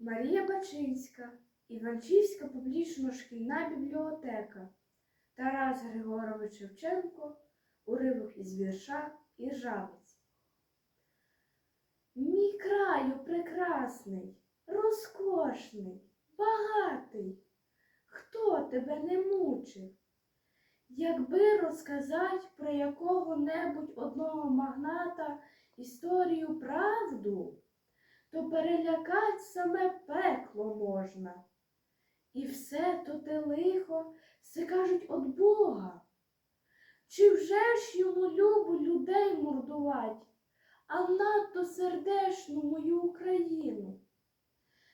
Марія Бачинська, Іванчівська публічно-шкільна бібліотека, Тарас Григорович Шевченко, уривок із вірша і Іржавець. Мій краю прекрасний, розкошний, багатий, хто тебе не мучив? Якби розказать про якого-небудь одного магната історію правду, то перелякать саме пекло можна. І все то те лихо, все кажуть от Бога. Чи вже ж йому любо людей мордувать, а надто сердешну мою Україну?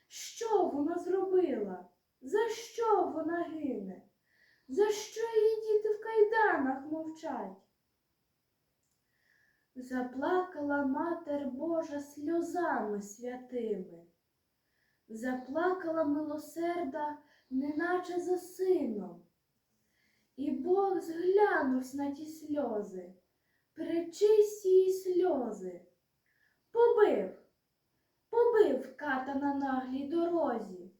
Що вона зробила? За що вона гине? За що її діти в кайданах мовчать? Заплакала Матер Божа сльозами святими, заплакала милосерда, неначе за сином. І Бог зглянувсь на ті сльози, пречисті її сльози, побив, побив ката на наглій дорозі,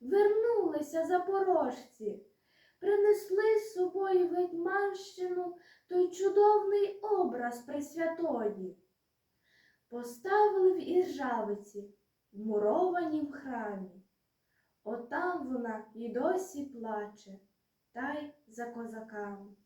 вернулися запорожці, принесли з собою в Гетьманщину той чудовний образ Пресвятої. Поставили в Іржавиці, вмурованім храмі. Отам вона й досі плаче, та й за козаками.